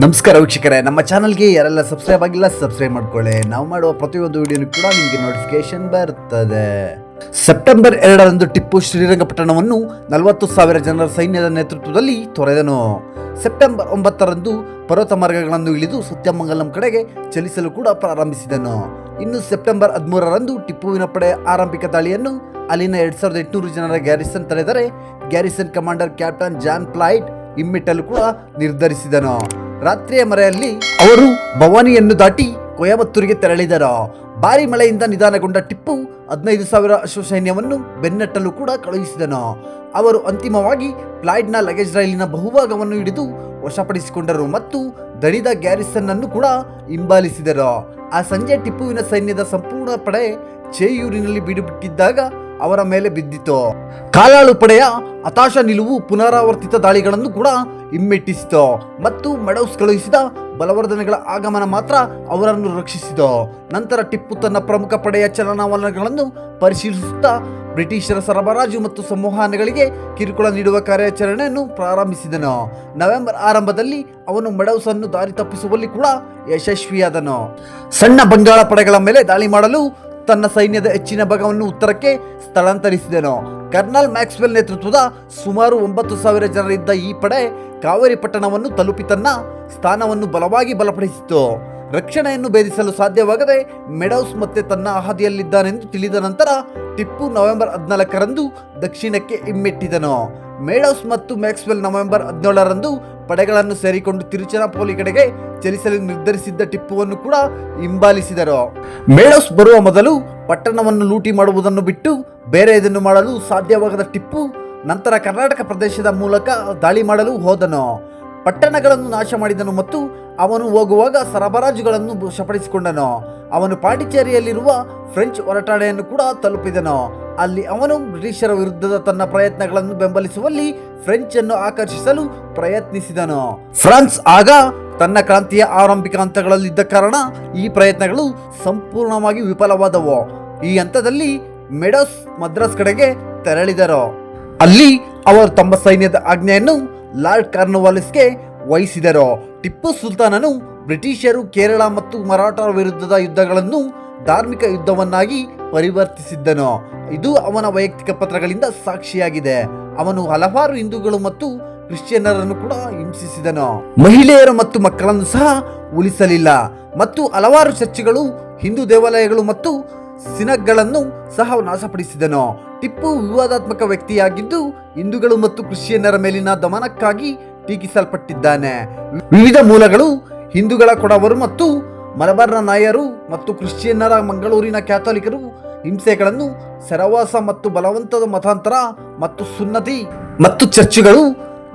ನಮಸ್ಕಾರ ವೀಕ್ಷಕರೇ, ನಮ್ಮ ಚಾನಲ್ಗೆ ಯಾರೆಲ್ಲ ಸಬ್ಸ್ಕ್ರೈಬ್ ಆಗಿಲ್ಲ ಸಬ್ಸ್ಕ್ರೈಬ್ ಮಾಡ್ಕೊಳ್ಳಿ. ನಾವು ಮಾಡುವ ಪ್ರತಿಯೊಂದು ವಿಡಿಯೋನು ಕೂಡ ನಿಮಗೆ ನೋಟಿಫಿಕೇಶನ್ ಬರ್ತದೆ. ಸೆಪ್ಟೆಂಬರ್ ಎರಡರಂದು ಟಿಪ್ಪು ಶ್ರೀರಂಗಪಟ್ಟಣವನ್ನು ನಲವತ್ತು ಸಾವಿರ ಜನರ ಸೈನ್ಯದ ನೇತೃತ್ವದಲ್ಲಿ ತೊರೆದನು. ಸೆಪ್ಟೆಂಬರ್ ಒಂಬತ್ತರಂದು ಪರ್ವತ ಮಾರ್ಗಗಳನ್ನು ಇಳಿದು ಸತ್ಯಮಂಗಲಂ ಕಡೆಗೆ ಚಲಿಸಲು ಕೂಡ ಪ್ರಾರಂಭಿಸಿದನು. ಇನ್ನು ಸೆಪ್ಟೆಂಬರ್ ಹದಿಮೂರರಂದು ಟಿಪ್ಪುವಿನ ಪಡೆ ಆರಂಭಿಕ ದಾಳಿಯನ್ನು ಅಲ್ಲಿನ ಎರಡ್ ಸಾವಿರದ ಎಂಟುನೂರು ಜನರ ಗ್ಯಾರಿಸನ್ ತಡೆದರೆ ಗ್ಯಾರಿಸನ್ ಕಮಾಂಡರ್ ಕ್ಯಾಪ್ಟನ್ ಜಾನ್ ಪ್ಲೈಟ್ ಇಮ್ಮಿಟ್ಟಲು ಕೂಡ ನಿರ್ಧರಿಸಿದನು. ರಾತ್ರಿಯ ಮರೆಯಲ್ಲಿ ಅವರು ಭವಾನಿಯನ್ನು ದಾಟಿ ಕೊಯಮತ್ತೂರಿಗೆ ತೆರಳಿದರು. ಭಾರಿ ಮಳೆಯಿಂದ ನಿಧಾನಗೊಂಡ ಟಿಪ್ಪು ಹದಿನೈದು ಸಾವಿರ ಅಶ್ವಸೈನ್ಯವನ್ನು ಬೆನ್ನಟ್ಟಲು ಕೂಡ ಕಳುಹಿಸಿದನು. ಅವರು ಅಂತಿಮವಾಗಿ ಪ್ಲಾಯ್ಡ್ನ ಲಗೇಜ್ ರೈಲಿನ ಬಹುಭಾಗವನ್ನು ಹಿಡಿದು ವಶಪಡಿಸಿಕೊಂಡರು ಮತ್ತು ದಣಿದ ಗ್ಯಾರಿಸನ್ ಅನ್ನು ಕೂಡ ಹಿಂಬಾಲಿಸಿದರು. ಆ ಸಂಜೆ ಟಿಪ್ಪುವಿನ ಸೈನ್ಯದ ಸಂಪೂರ್ಣ ಪಡೆ ಚೇಯೂರಿನಲ್ಲಿ ಬಿಡುಬಿಟ್ಟಿದ್ದಾಗ ಅವರ ಮೇಲೆ ಬಿದ್ದಿತು. ಕಾಲಾಳು ಪಡೆಯ ಹತಾಶ ನಿಲುವು ಪುನರಾವರ್ತಿತ ದಾಳಿಗಳನ್ನು ಕೂಡ ಹಿಮ್ಮೆಟ್ಟಿಸಿತು ಮತ್ತು ಮೆಡೌಸ್ ಕಳುಹಿಸಿದ ಬಲವರ್ಧನೆಗಳ ಆಗಮನ ಮಾತ್ರ ಅವರನ್ನು ರಕ್ಷಿಸಿತು ನಂತರ ಟಿಪ್ಪು ತನ್ನ ಪ್ರಮುಖ ಪಡೆಯ ಚಲನವಲನಗಳನ್ನು ಪರಿಶೀಲಿಸುತ್ತಾ ಬ್ರಿಟಿಷರ ಸರಬರಾಜು ಮತ್ತು ಸಂವಹನಗಳಿಗೆ ಕಿರುಕುಳ ನೀಡುವ ಕಾರ್ಯಾಚರಣೆಯನ್ನು ಪ್ರಾರಂಭಿಸಿದನು. ನವೆಂಬರ್ ಆರಂಭದಲ್ಲಿ ಅವನು ಮೆಡೌಸ್ ಅನ್ನು ದಾರಿ ತಪ್ಪಿಸುವಲ್ಲಿ ಕೂಡ ಯಶಸ್ವಿಯಾದನು. ಸಣ್ಣ ಬಂಗಾಳ ಪಡೆಗಳ ಮೇಲೆ ದಾಳಿ ಮಾಡಲು ತನ್ನ ಸೈನ್ಯದ ಹೆಚ್ಚಿನ ಭಾಗವನ್ನು ಉತ್ತರಕ್ಕೆ ಸ್ಥಳಾಂತರಿಸಿದನು. ಕರ್ನಲ್ ಮ್ಯಾಕ್ಸ್ವೆಲ್ ನೇತೃತ್ವದ ಸುಮಾರು ಒಂಬತ್ತು ಸಾವಿರ ಜನರಿದ್ದ ಈ ಪಡೆ ಕಾವೇರಿ ಪಟ್ಟಣವನ್ನು ತಲುಪಿ ತನ್ನ ಸ್ಥಾನವನ್ನು ಬಲವಾಗಿ ಬಲಪಡಿಸಿತು. ರಕ್ಷಣೆಯನ್ನು ಭೇದಿಸಲು ಸಾಧ್ಯವಾಗದೆ ಮೆಡೌಸ್ ಮತ್ತೆ ತನ್ನ ಹಾದಿಯಲ್ಲಿದ್ದಾನೆಂದು ತಿಳಿದ ನಂತರ ಟಿಪ್ಪು ನವೆಂಬರ್ ಹದಿನಾಲ್ಕರಂದು ದಕ್ಷಿಣಕ್ಕೆ ಹಿಮ್ಮೆಟ್ಟಿದನು. ಮೇಡೌಸ್ ಮತ್ತು ಮ್ಯಾಕ್ಸ್ವೆಲ್ ನವೆಂಬರ್ ಹದಿನೇಳರಂದು ಪಡೆಗಳನ್ನು ಸೇರಿಕೊಂಡು ತಿರುಚನಾಪೋಲಿ ಕಡೆಗೆ ಚಲಿಸಲು ನಿರ್ಧರಿಸಿದ್ದ ಟಿಪ್ಪುವನ್ನು ಕೂಡ ಹಿಂಬಾಲಿಸಿದರು. ಮೇಳಸ್ ಬರುವ ಮೊದಲು ಪಟ್ಟಣವನ್ನು ಲೂಟಿ ಮಾಡುವುದನ್ನು ಬಿಟ್ಟು ಬೇರೆ ಇದನ್ನು ಮಾಡಲು ಸಾಧ್ಯವಾಗದ ಟಿಪ್ಪು ನಂತರ ಕರ್ನಾಟಕ ಪ್ರದೇಶದ ಮೂಲಕ ದಾಳಿ ಮಾಡಲು ಹೋದನು. ಪಟ್ಟಣಗಳನ್ನು ನಾಶ ಮಾಡಿದನು ಮತ್ತು ಅವನು ಹೋಗುವಾಗ ಸರಬರಾಜುಗಳನ್ನು ವಶಪಡಿಸಿಕೊಂಡನು. ಅವನು ಪಾಂಡಿಚೇರಿಯಲ್ಲಿರುವ ಫ್ರೆಂಚ್ ಹೊರಟಾಣೆಯನ್ನು ಕೂಡ ತಲುಪಿದನು. ಅಲ್ಲಿ ಅವನು ಬ್ರಿಟಿಷರ ವಿರುದ್ಧದ ತನ್ನ ಪ್ರಯತ್ನಗಳನ್ನು ಬೆಂಬಲಿಸುವಲ್ಲಿ ಫ್ರೆಂಚ್ ಅನ್ನು ಆಕರ್ಷಿಸಲು ಪ್ರಯತ್ನಿಸಿದನು. ಫ್ರಾನ್ಸ್ ಆಗ ತನ್ನ ಕ್ರಾಂತಿಯ ಆರಂಭಿಕ ಹಂತಗಳಲ್ಲಿದ್ದ ಕಾರಣ ಈ ಪ್ರಯತ್ನಗಳು ಸಂಪೂರ್ಣವಾಗಿ ವಿಫಲವಾದವು. ಈ ಹಂತದಲ್ಲಿ ಮೆಡೋಸ್ ಮದ್ರಾಸ್ ಕಡೆಗೆ ತೆರಳಿದರು. ಅಲ್ಲಿ ಅವರು ತಮ್ಮ ಸೈನ್ಯದ ಆಜ್ಞೆಯನ್ನು ಲಾರ್ಡ್ ಕಾರ್ನವಾಲಿಸ್ಗೆ ವಹಿಸಿದರು. ಟಿಪ್ಪು ಸುಲ್ತಾನನು ಬ್ರಿಟಿಷರು, ಕೇರಳ ಮತ್ತು ಮರಾಠರ ವಿರುದ್ಧದ ಯುದ್ಧಗಳನ್ನು ಧಾರ್ಮಿಕ ಯುದ್ಧವನ್ನಾಗಿ ಪರಿವರ್ತಿಸಿದ್ದನು. ಇದು ಅವನ ವೈಯಕ್ತಿಕ ಪತ್ರಗಳಿಂದ ಸಾಕ್ಷಿಯಾಗಿದೆ. ಅವನು ಹಲವಾರು ಹಿಂದೂಗಳು ಮತ್ತು ಕ್ರಿಶ್ಚಿಯನ್ನರನ್ನು ಕೂಡ ಹಿಂಸಿಸಿದನು. ಮಹಿಳೆಯರು ಮತ್ತು ಮಕ್ಕಳನ್ನು ಸಹ ಉಳಿಸಲಿಲ್ಲ. ಮತ್ತು ಹಲವಾರು ಚರ್ಚ್ಗಳು, ಹಿಂದೂ ದೇವಾಲಯಗಳು ಮತ್ತು ಸಿನಗ್ಗಳನ್ನು ಸಹ ನಾಶಪಡಿಸಿದನು. ಟಿಪ್ಪು ವಿವಾದಾತ್ಮಕ ವ್ಯಕ್ತಿಯಾಗಿದ್ದು ಹಿಂದೂಗಳು ಮತ್ತು ಕ್ರಿಶ್ಚಿಯನ್ನರ ಮೇಲಿನ ದಮನಕ್ಕಾಗಿ ಟೀಕಿಸಲ್ಪಟ್ಟಿದ್ದಾನೆ. ವಿವಿಧ ಮೂಲಗಳು ಹಿಂದೂಗಳ ಕೊಡವರು ಮತ್ತು ಮಲಬಾರ್ನ ನಾಯರು ಮತ್ತು ಕ್ರಿಶ್ಚಿಯನ್ನರ ಮಂಗಳೂರಿನ ಕ್ಯಾಥೋಲಿಕರು ಹಿಂಸೆಗಳನ್ನು ಸರವಾಸ ಮತ್ತು ಬಲವಂತದ ಮತಾಂತರ ಮತ್ತು ಸುನ್ನತಿ ಮತ್ತು ಚರ್ಚುಗಳು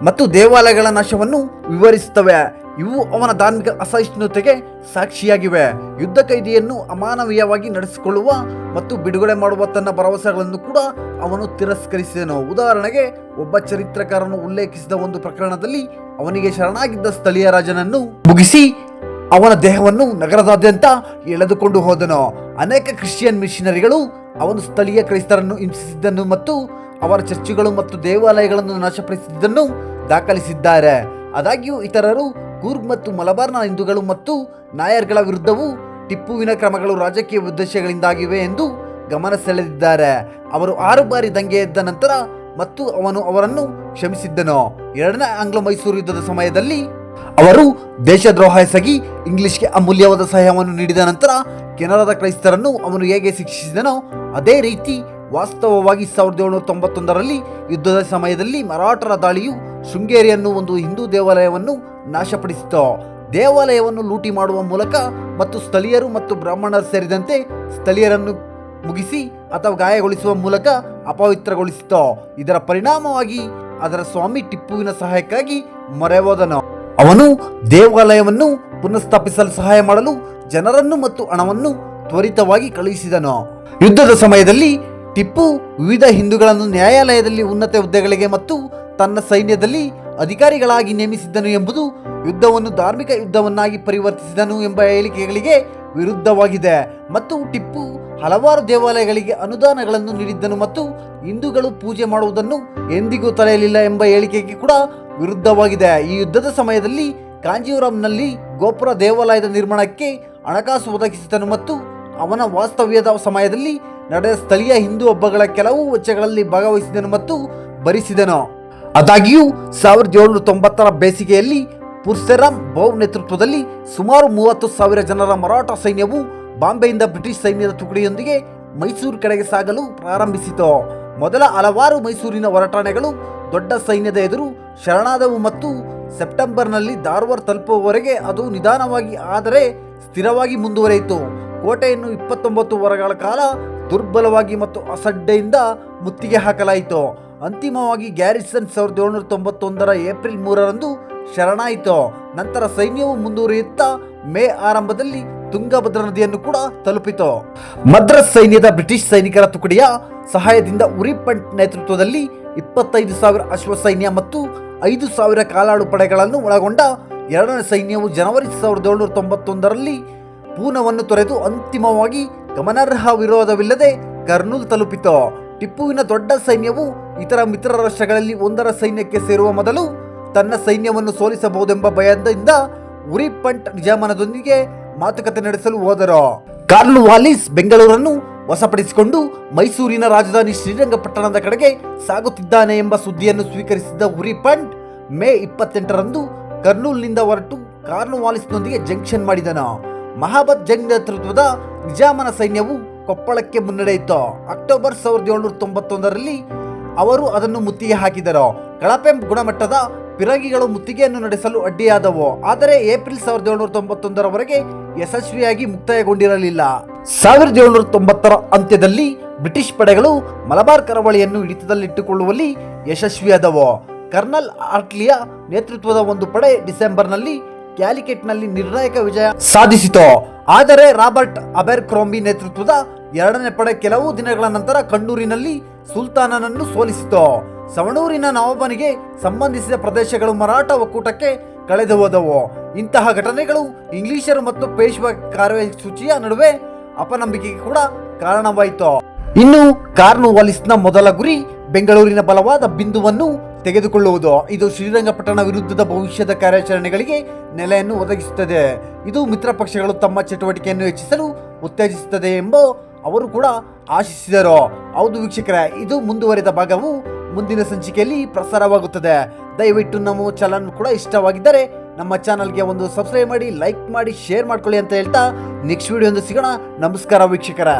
ಮತ್ತು ದೇವಾಲಯಗಳ ನಾಶವನ್ನು ವಿವರಿಸುತ್ತವೆ. ಇವು ಅವನ ಧಾರ್ಮಿಕ ಅಸಹಿಷ್ಣುತೆಗೆ ಸಾಕ್ಷಿಯಾಗಿವೆ. ಯುದ್ಧ ಕೈದಿಯನ್ನು ಅಮಾನವೀಯವಾಗಿ ನಡೆಸಿಕೊಳ್ಳುವ ಮತ್ತು ಬಿಡುಗಡೆ ಮಾಡುವ ತನ್ನ ಭರವಸೆಗಳನ್ನು ಕೂಡ ಅವನು ತಿರಸ್ಕರಿಸಿದನು. ಉದಾಹರಣೆಗೆ, ಒಬ್ಬ ಚರಿತ್ರಕಾರನು ಉಲ್ಲೇಖಿಸಿದ ಒಂದು ಪ್ರಕರಣದಲ್ಲಿ ಅವನಿಗೆ ಶರಣಾಗಿದ್ದ ಸ್ಥಳೀಯ ರಾಜನನ್ನು ಮುಗಿಸಿ ಅವನ ದೇಹವನ್ನು ನಗರದಾದ್ಯಂತ ಎಳೆದುಕೊಂಡು ಹೋದನು. ಅನೇಕ ಕ್ರಿಶ್ಚಿಯನ್ ಮಿಷನರಿಗಳು ಅವನು ಸ್ಥಳೀಯ ಕ್ರೈಸ್ತರನ್ನು ಹಿಂಸಿಸಿದ್ದನ್ನು ಮತ್ತು ಅವರ ಚರ್ಚುಗಳು ಮತ್ತು ದೇವಾಲಯಗಳನ್ನು ನಾಶಪಡಿಸಿದ್ದನ್ನು ದಾಖಲಿಸಿದ್ದಾರೆ. ಆದಾಗ್ಯೂ ಇತರರು ಕೂರ್ಗ್ ಮತ್ತು ಮಲಬಾರ್ನ ಹಿಂದೂಗಳು ಮತ್ತು ನಾಯರ್ಗಳ ವಿರುದ್ಧವೂ ಟಿಪ್ಪುವಿನ ಕ್ರಮಗಳು ರಾಜಕೀಯ ಉದ್ದೇಶಗಳಿಂದಾಗಿವೆ ಎಂದು ಗಮನ ಸೆಳೆದಿದ್ದಾರೆ. ಅವರು ಆರು ಬಾರಿ ದಂಗೆ ಎದ್ದ ನಂತರ ಮತ್ತು ಅವನು ಅವರನ್ನು ಕ್ಷಮಿಸಿದ್ದನು. ಎರಡನೇ ಆಂಗ್ಲ ಮೈಸೂರು ಯುದ್ಧದ ಸಮಯದಲ್ಲಿ ಅವರು ದೇಶದ್ರೋಹ ಎಸಗಿ ಇಂಗ್ಲಿಷ್ಗೆ ಅಮೂಲ್ಯವಾದ ಸಹಾಯವನ್ನು ನೀಡಿದ ನಂತರ ಕೆನರಾದ ಕ್ರೈಸ್ತರನ್ನು ಅವನು ಹೇಗೆ ಶಿಕ್ಷಿಸಿದನೋ ಅದೇ ರೀತಿ ವಾಸ್ತವವಾಗಿ ಸಾವಿರದ ಏಳುನೂರ ತೊಂಬತ್ತೊಂದರಲ್ಲಿ ಯುದ್ಧದ ಸಮಯದಲ್ಲಿ ಮರಾಠರ ದಾಳಿಯು ಶೃಂಗೇರಿಯನ್ನು ಒಂದು ಹಿಂದೂ ದೇವಾಲಯವನ್ನು ನಾಶಪಡಿಸಿತು. ದೇವಾಲಯವನ್ನು ಲೂಟಿ ಮಾಡುವ ಮೂಲಕ ಮತ್ತು ಸ್ಥಳೀಯರು ಮತ್ತು ಬ್ರಾಹ್ಮಣರು ಸೇರಿದಂತೆ ಸ್ಥಳೀಯರನ್ನು ಮುಗಿಸಿ ಅಥವಾ ಗಾಯಗೊಳಿಸುವ ಮೂಲಕ ಅಪವಿತ್ರಗೊಳಿಸಿತು. ಇದರ ಪರಿಣಾಮವಾಗಿ ಅದರ ಸ್ವಾಮಿ ಟಿಪ್ಪುವಿನ ಸಹಾಯಕ್ಕಾಗಿ ಮೊರೆ ಹೋದನು ಅವನು ದೇವಾಲಯವನ್ನು ಪುನಃಸ್ಥಾಪಿಸಲು ಸಹಾಯ ಮಾಡಲು ಜನರನ್ನು ಮತ್ತು ಹಣವನ್ನು ತ್ವರಿತವಾಗಿ ಕಳುಹಿಸಿದನು. ಯುದ್ಧದ ಸಮಯದಲ್ಲಿ ಟಿಪ್ಪು ವಿವಿಧ ಹಿಂದೂಗಳನ್ನು ನ್ಯಾಯಾಲಯದಲ್ಲಿ ಉನ್ನತ ಹುದ್ದೆಗಳಿಗೆ ಮತ್ತು ತನ್ನ ಸೈನ್ಯದಲ್ಲಿ ಅಧಿಕಾರಿಗಳಾಗಿ ನೇಮಿಸಿದ್ದನು ಎಂಬುದು ಯುದ್ಧವನ್ನು ಧಾರ್ಮಿಕ ಯುದ್ಧವನ್ನಾಗಿ ಪರಿವರ್ತಿಸಿದನು ಎಂಬ ಹೇಳಿಕೆಗಳಿಗೆ ವಿರುದ್ಧವಾಗಿದೆ. ಮತ್ತು ಟಿಪ್ಪು ಹಲವಾರು ದೇವಾಲಯಗಳಿಗೆ ಅನುದಾನಗಳನ್ನು ನೀಡಿದ್ದನು ಮತ್ತು ಹಿಂದೂಗಳು ಪೂಜೆ ಮಾಡುವುದನ್ನು ಎಂದಿಗೂ ತಲೆಯಲಿಲ್ಲ ಎಂಬ ಹೇಳಿಕೆಗೆ ಕೂಡ ವಿರುದ್ಧವಾಗಿದೆ. ಈ ಯುದ್ಧದ ಸಮಯದಲ್ಲಿ ಕಾಂಜೀವರಂನಲ್ಲಿ ಗೋಪುರ ದೇವಾಲಯದ ನಿರ್ಮಾಣಕ್ಕೆ ಹಣಕಾಸು ಒದಗಿಸಿದನು ಮತ್ತು ಅವನ ವಾಸ್ತವ್ಯದ ಸಮಯದಲ್ಲಿ ನಡೆದ ಸ್ಥಳೀಯ ಹಿಂದೂ ಹಬ್ಬಗಳ ಕೆಲವು ವೆಚ್ಚಗಳಲ್ಲಿ ಭಾಗವಹಿಸಿದನು ಮತ್ತು ಭರಿಸಿದನು. ಆದಾಗ್ಯೂ, ಸಾವಿರದ ಏಳುನೂರ ತೊಂಬತ್ತರ ಬೇಸಿಗೆಯಲ್ಲಿ ಪುರ್ಸೆರಾಮ್ ಬೌ ನೇತೃತ್ವದಲ್ಲಿ ಸುಮಾರು ಮೂವತ್ತು ಸಾವಿರ ಜನರ ಮರಾಠ ಸೈನ್ಯವು ಬಾಂಬೆಯಿಂದ ಬ್ರಿಟಿಷ್ ಸೈನ್ಯದ ತುಕಡಿಯೊಂದಿಗೆ ಮೈಸೂರು ಕಡೆಗೆ ಸಾಗಲು ಪ್ರಾರಂಭಿಸಿತು. ಮೊದಲ ಹಲವಾರು ಮೈಸೂರಿನ ಹೊರಟಾಣೆಗಳು ದೊಡ್ಡ ಸೈನ್ಯದ ಎದುರು ಶರಣಾದವು ಮತ್ತು ಸೆಪ್ಟೆಂಬರ್ನಲ್ಲಿ ಧಾರವಾಡ ತಲುಪುವವರೆಗೆ ಅದು ನಿಧಾನವಾಗಿ ಆದರೆ ಸ್ಥಿರವಾಗಿ ಮುಂದುವರಿಯಿತು. ಕೋಟೆಯನ್ನು ಇಪ್ಪತ್ತೊಂಬತ್ತು ವಾರಗಳ ಕಾಲ ದುರ್ಬಲವಾಗಿ ಮತ್ತು ಅಸಡ್ಡೆಯಿಂದ ಮುತ್ತಿಗೆ ಹಾಕಲಾಯಿತು. ಅಂತಿಮವಾಗಿ ಗ್ಯಾರಿಸನ್ ಸಾವಿರದ ಏಳುನೂರ ತೊಂಬತ್ತೊಂದರ ಏಪ್ರಿಲ್ ಮೂರರಂದು ಶರಣಾಯಿತು. ನಂತರ ಸೈನ್ಯವು ಮುಂದುವರಿಯುತ್ತಾ ಮೇ ಆರಂಭದಲ್ಲಿ ತುಂಗಭದ್ರ ನದಿಯನ್ನು ಕೂಡ ತಲುಪಿತು. ಮದ್ರಾಸ್ ಸೈನ್ಯದ ಬ್ರಿಟಿಷ್ ಸೈನಿಕರ ತುಕಡಿಯ ಸಹಾಯದಿಂದ ಉರಿಪಂಟ್ ನೇತೃತ್ವದಲ್ಲಿ ಇಪ್ಪತ್ತೈದು ಸಾವಿರ ಅಶ್ವ ಸೈನ್ಯ ಮತ್ತು ಐದು ಸಾವಿರ ಕಾಲಾಳು ಪಡೆಗಳನ್ನು ಒಳಗೊಂಡ ಎರಡನೇ ಸೈನ್ಯವು ಜನವರಿ ಸಾವಿರದ ಏಳುನೂರ ತೊಂಬತ್ತೊಂದರಲ್ಲಿ ಪೂನವನ್ನು ತೊರೆದು ಅಂತಿಮವಾಗಿ ಗಮನಾರ್ಹ ವಿರೋಧವಿಲ್ಲದೆ ಕರ್ನೂಲ್ ತಲುಪಿತು. ಟಿಪ್ಪುವಿನ ದೊಡ್ಡ ಸೈನ್ಯವು ಇತರ ಮಿತ್ರ ರಾಷ್ಟ್ರಗಳಲ್ಲಿ ಒಂದರ ಸೈನ್ಯಕ್ಕೆ ಸೇರುವ ಮೊದಲು ತನ್ನ ಸೈನ್ಯವನ್ನು ಸೋಲಿಸಬಹುದೆಂಬ ಭಯದಿಂದ ಉರಿಪಂಟ್ ನಿಜಾಮನದೊಂದಿಗೆ ಮಾತುಕತೆ ನಡೆಸಲು ಹೋದರು. ಕಾರ್ಲ್ ವಾಲಿಸ್ ಬೆಂಗಳೂರನ್ನು ವಶಪಡಿಸಿಕೊಂಡು ಮೈಸೂರಿನ ರಾಜಧಾನಿ ಶ್ರೀರಂಗಪಟ್ಟಣದ ಕಡೆಗೆ ಸಾಗುತ್ತಿದ್ದಾನೆ ಎಂಬ ಸುದ್ದಿಯನ್ನು ಸ್ವೀಕರಿಸಿದ ಉರಿಪಂಟ್ ಮೇ ಇಪ್ಪತ್ತೆಂಟರಂದು ಕರ್ನೂಲ್ನಿಂದ ಹೊರಟು ಕಾರ್ನ್ವಾಲಿಸ್ನೊಂದಿಗೆ ಜಂಕ್ಷನ್ ಮಾಡಿದನು. ಮಹಾಬತ್ ಜಂಗ್ ನೇತೃತ್ವದ ನಿಜಾಮನ ಸೈನ್ಯವು ಕೊಪ್ಪಳಕ್ಕೆ ಮುನ್ನಡೆಯಿತು. ಅಕ್ಟೋಬರ್ ಸಾವಿರದ ಏಳ್ನೂರ ತೊಂಬತ್ತೊಂದರಲ್ಲಿ ಅವರು ಅದನ್ನು ಮುತ್ತಿಗೆ ಹಾಕಿದರು. ಕಳಪೆ ಗುಣಮಟ್ಟದ ಪಿರಂಗಿಗಳು ಮುತ್ತಿಗೆಯನ್ನು ನಡೆಸಲು ಅಡ್ಡಿಯಾದವು. ಆದರೆ ಏಪ್ರಿಲ್ ಸಾವಿರದ ಏಳ್ನೂರ ತೊಂಬತ್ತೊಂದರವರೆಗೆ ಯಶಸ್ವಿಯಾಗಿ ಮುಕ್ತಾಯಗೊಂಡಿರಲಿಲ್ಲ. ಸಾವಿರದ ಏಳ್ನೂರ ತೊಂಬತ್ತರ ಅಂತ್ಯದಲ್ಲಿ ಬ್ರಿಟಿಷ್ ಪಡೆಗಳು ಮಲಬಾರ್ ಕರಾವಳಿಯನ್ನು ಹಿಡಿತದಲ್ಲಿಟ್ಟುಕೊಳ್ಳುವಲ್ಲಿ ಯಶಸ್ವಿಯಾದವು. ಕರ್ನಲ್ ಆರ್ಟ್ಲಿಯ ನೇತೃತ್ವದ ಒಂದು ಪಡೆ ಡಿಸೆಂಬರ್ನಲ್ಲಿ ಕ್ಯಾಲಿಕೆಟ್ನಲ್ಲಿ ನಿರ್ಣಾಯಕ ವಿಜಯ ಸಾಧಿಸಿತು. ಆದರೆ ರಾಬರ್ಟ್ ಅಬೆರ್ ಕ್ರೋಂಬಿ ನೇತೃತ್ವದ ಎರಡನೇ ಪಡೆ ಕೆಲವು ದಿನಗಳ ನಂತರ ಕಣ್ಣೂರಿನಲ್ಲಿ ಸುಲ್ತಾನನನ್ನು ಸೋಲಿಸಿತು. ಸವಣೂರಿನ ನವಾಬನಿಗೆ ಸಂಬಂಧಿಸಿದ ಪ್ರದೇಶಗಳು ಮರಾಠ ಒಕ್ಕೂಟಕ್ಕೆ ಕಳೆದು ಹೋದವು. ಇಂತಹ ಘಟನೆಗಳು ಇಂಗ್ಲಿಷರು ಮತ್ತು ಪೇಶ್ವ ಕಾರ್ಯಸೂಚಿಯ ನಡುವೆ ಅಪನಂಬಿಕೆಗೆ ಕೂಡ ಕಾರಣವಾಯಿತು. ಇನ್ನು ಕಾರ್ನುವಾಲಿಸ್ನ ಮೊದಲ ಗುರಿ ಬೆಂಗಳೂರಿನ ಬಲವಾದ ಬಿಂದುವನ್ನು ತೆಗೆದುಕೊಳ್ಳುವುದು. ಇದು ಶ್ರೀರಂಗಪಟ್ಟಣ ವಿರುದ್ಧದ ಭವಿಷ್ಯದ ಕಾರ್ಯಾಚರಣೆಗಳಿಗೆ ನೆಲೆಯನ್ನು ಒದಗಿಸುತ್ತದೆ. ಇದು ಮಿತ್ರ ಪಕ್ಷಗಳು ತಮ್ಮ ಚಟುವಟಿಕೆಯನ್ನು ಹೆಚ್ಚಿಸಲು ಉತ್ತೇಜಿಸುತ್ತದೆ ಎಂಬ ಅವರು ಕೂಡ ಆಶಿಸಿದರು. ಹೌದು ವೀಕ್ಷಕರೇ, ಇದು ಮುಂದುವರೆದ ಭಾಗವು ಮುಂದಿನ ಸಂಚಿಕೆಯಲ್ಲಿ ಪ್ರಸಾರವಾಗುತ್ತದೆ. ದಯವಿಟ್ಟು ನಮ್ಮ ಚಾನಲ್ ಕೂಡ ಇಷ್ಟವಾಗಿದ್ದರೆ ನಮ್ಮ ಚಾನಲ್ಗೆ ಒಂದು ಸಬ್ಸ್ಕ್ರೈಬ್ ಮಾಡಿ ಲೈಕ್ ಮಾಡಿ ಶೇರ್ ಮಾಡ್ಕೊಳ್ಳಿ ಅಂತ ಹೇಳ್ತಾ ನೆಕ್ಸ್ಟ್ ವಿಡಿಯೋ ಒಂದು ಸಿಗೋಣ. ನಮಸ್ಕಾರ ವೀಕ್ಷಕರೇ.